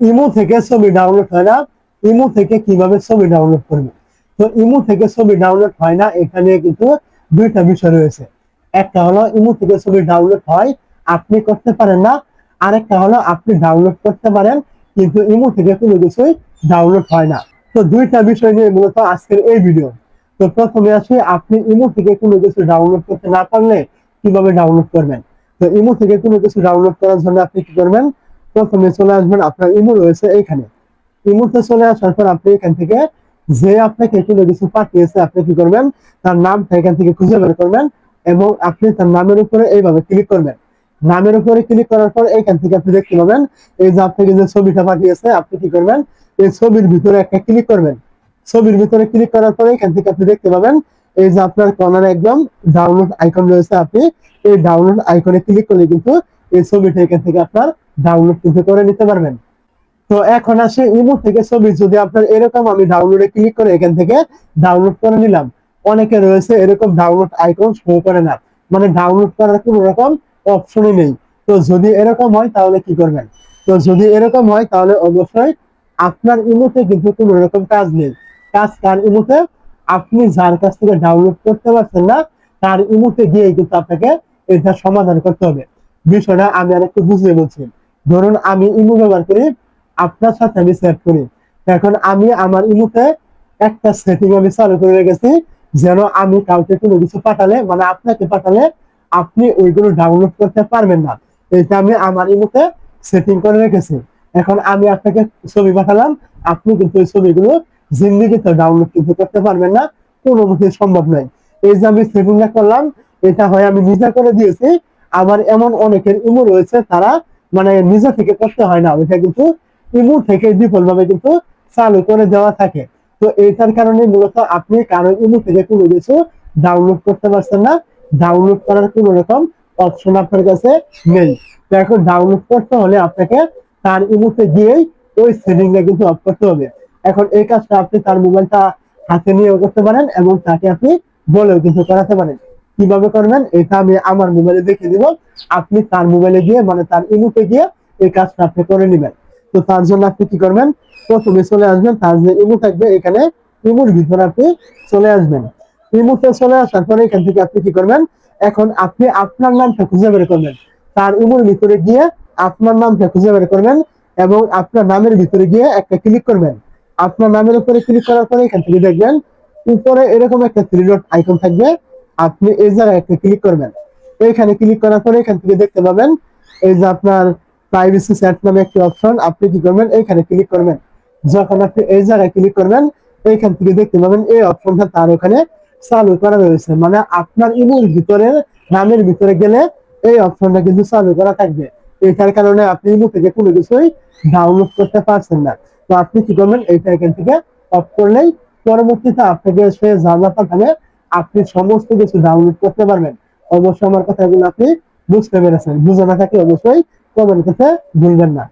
Imo থেকে ছবি download হয় না, ইমো থেকে কীভাবে ছবি ডাউনলোড করবে? তো ইমো থেকে ছবি ডাউনলোড হয় না এখানে কিন্তু দুইটা বিষয় রয়েছে। একটা হলো ইমো থেকে ছবি ডাউনলোড হয়, আপনি করতে পারেন না। আরেকটা হলো আপনি ডাউনলোড করতে পারেন, কিন্তু ইমো থেকে কোনো কিছুই ডাউনলোড হয় না। তো দুইটা বিষয় নিয়ে মূলত আজকের এই ভিডিও তো প্রথমে আসি, আপনি ইমো থেকে কোনো কিছু ডাউনলোড করতে না পারলে কীভাবে ডাউনলোড করবেন? তো ইমো থেকে কোনো কিছু ডাউনলোড করার জন্য আপনি কি করবেন? প্রথমে চলে আসবেন আপনার ইমো রয়েছে এইখানে। ইমোতে চলে আসার পর আপনি এখান থেকে যে আপনাকে কোনো কিছু পাঠিয়েছে, আপনি কি করবেন? তার নামটা এখান থেকে খুঁজে বের করবেন এবং আপনি তার নামের উপরে এইভাবে ক্লিক করবেন। নামের উপরে ক্লিক করার পর এখান থেকে আপনি দেখতে পাবেন, এই যে আপনাকে যে ছবিটা পাঠিয়েছে, আপনি কি করবেন? এই ছবির ভিতরে একটা ক্লিক করবেন। ছবির ভিতরে ক্লিক করার পরে এখান থেকে আপনি দেখতে পাবেন, এই যে আপনার কর্নারে একদম ডাউনলোড আইকন রয়েছে আপনি, এই ডাউনলোড আইকনে ক্লিক করলে কিন্তু এই ছবিটা এখান থেকে আপনার ডাউনলোড কিন্তু করে নিতে পারবেন। তো এখন আসে ইমো থেকে ছবি। যদি আপনার এরকম আমি ডাউনলোডে ক্লিক করে এখান থেকে ডাউনলোড করে নিলাম, অনেকে রয়েছে এরকম ডাউনলোড আইকন শো করে না। মানে ডাউনলোড করার কোনো রকম অপশনই নেই। তো যদি এরকম হয় তাহলে কি করবেন? তো যদি এরকম হয় তাহলে অবশ্যই আপনার ইমোতে কিন্তু কোনো রকম কাজ নেই। কাজ কার ইমোতে? আপনি যার কাছ থেকে ডাউনলোড করতে পারছেন না, তার ইমোতে গিয়ে কিন্তু আপনাকে এটা সমাধান করতে হবে। বিষয়টা আমি আর একটু বুঝিয়ে বলছি। ধরুন আমি ইমো ব্যবহার করি, আপনার সাথে আমি সেট করি। এখন আমি আমার ইমোতে একটা সেটিং আমি চালু করে রেখেছি, যেন আমি কাউকে কোনো কিছু পাঠালে মানে আপনাকে পাঠালে, আপনি ওইগুলো ডাউনলোড করতে পারবেন না। এটা আমি আমার ইমোতে সেটিং করে রেখেছি। এখন আমি আপনাকে ছবি পাঠালাম, আপনি কিন্তু ওই ছবিগুলো জিন্দিগিতে ডাউনলোড কিন্তু করতে পারবেন না, কোনো মতে সম্ভব নয়। এই যে আমি সেটিংটা করলাম, এটা হয় আমি নিজে করে দিয়েছি। আবার এমন অনেকের ইমো রয়েছে, তারা মানে নিজে থেকে করতে হয় না। ওইটা কিন্তু ইমো থেকে ভাবে কিন্তু চালু করে দেওয়া থাকে। তো এইটার কারণে মূলত আপনি কারও ইমো থেকে কোনো কিছু ডাউনলোড করতে পারছেন না। ডাউনলোড করার কোনো রকম অপশন আপনার কাছে নেই। তো এখন ডাউনলোড করতে হলে আপনাকে তার ইমোতে গিয়েই ওই সেটিংটা কিন্তু অফ করতে হবে। এখন এই কাজটা আপনি তার মোবাইলটা হাতে নিয়েও করতে পারেন এবং তাকে আপনি বলেও কিন্তু করাতে পারেন। কীভাবে করবেন? এটা আমি আমার মোবাইলে দেখে দিব। আপনি তার মোবাইলে গিয়ে মানে তার ইমোতে গিয়ে এই কাজটা আপনি করে নেবেন। তো তার জন্য আপনি কি করবেন? প্রথমে চলে আসবেন, তার যে ইমো থাকবে, এখানে ইমোর ভিতরে আপনি চলে আসবেন। ইমোতে চলে আসার পরে এখান থেকে আপনি কি করবেন? এখন আপনি আপনার নামটা খুঁজে বের করবেন। তার ইমোর ভিতরে গিয়ে আপনার নামটা খুঁজে বের করবেন এবং আপনার নামের ভিতরে গিয়ে একটা ক্লিক করবেন। আপনার নামের উপরে ক্লিক করার পরে এখান থেকে দেখবেন, উপরে এরকম একটা থ্রি ডট আইকন থাকবে। আপনি এই জায়গায় একটা ক্লিক করবেন। এইখানে ক্লিক করার পরে এখান থেকে দেখতে পাবেন এই যে আপনার প্রাইভেসি সেট নামে একটি অপশন আপনি কি করবেন? এইখানে ক্লিক করবেন। যখন আপনি এই জায়গায় ক্লিক করবেন এইখান থেকে দেখতে পাবেন এই অপশনটা তার ওখানে চালু করা রয়েছে। মানে আপনার ইমোর ভিতরে, নামের ভিতরে গেলে এই অপশনটা কিন্তু চালু করা থাকবে। এটার কারণে আপনি ইমো থেকে কোনো কিছুই ডাউনলোড করতে পারছেন না। তো আপনি কি করবেন? এইটা এখান থেকে অফ করলেই পরবর্তীতে আপনাকে সে জানা পাঠাবে আপনি সমস্ত কিছু ডাউনলোড করতে পারবেন। অবশ্যই আমার কথাগুলো আপনি বুঝতে পেরেছেন। বুঝে না থাকলে অবশ্যই কমেন্ট করতে ভুলবেন না।